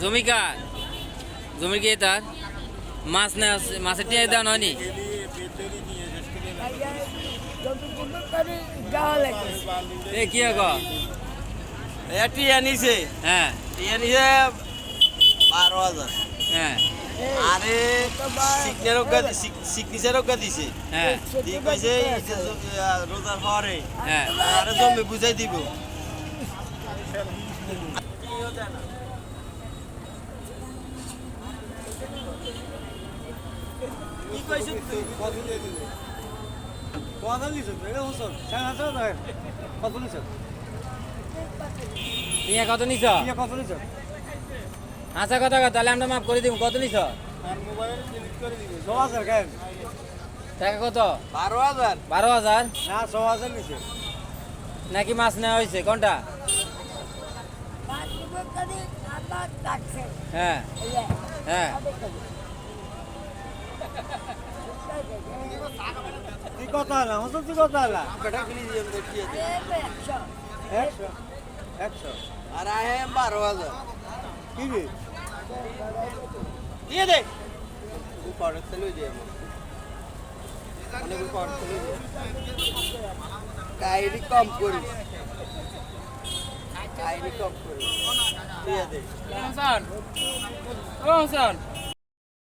জমি কার জমি কে তার। মাছ না মাছের টিয়া দেওয়া এ কি টিয়া নিছে। হ্যাঁ। টিয়া নিছে বারো হাজার। হ্যাঁ। আরে সিগনেচারও দিছে। হ্যাঁ। দিয়ে কইছে রোজার পরে। হ্যাঁ। আরে জমি বুঝাই দিব। টিয়া কত নিছ? আচ্ছা কথা কথা তাহলে আমরা মাফ করে দিব কত নিছ টাকা কত বারো হাজার বারো হাজার নাকি মাছ নেওয়া হয়েছে কোনটা বাথরুমে করে আবার ডাকছে হ্যাঁ হ্যাঁ বেটা কিনে দিয়ে দেখিয়ে দে আর আহে বারো হাজার। দিয়ে দে। উপর চলে দিয়ে অনেক উপর চলে দিয়ে কাইরি কম করিস কাইরি কম করিস দিয়ে দে। ও স্যার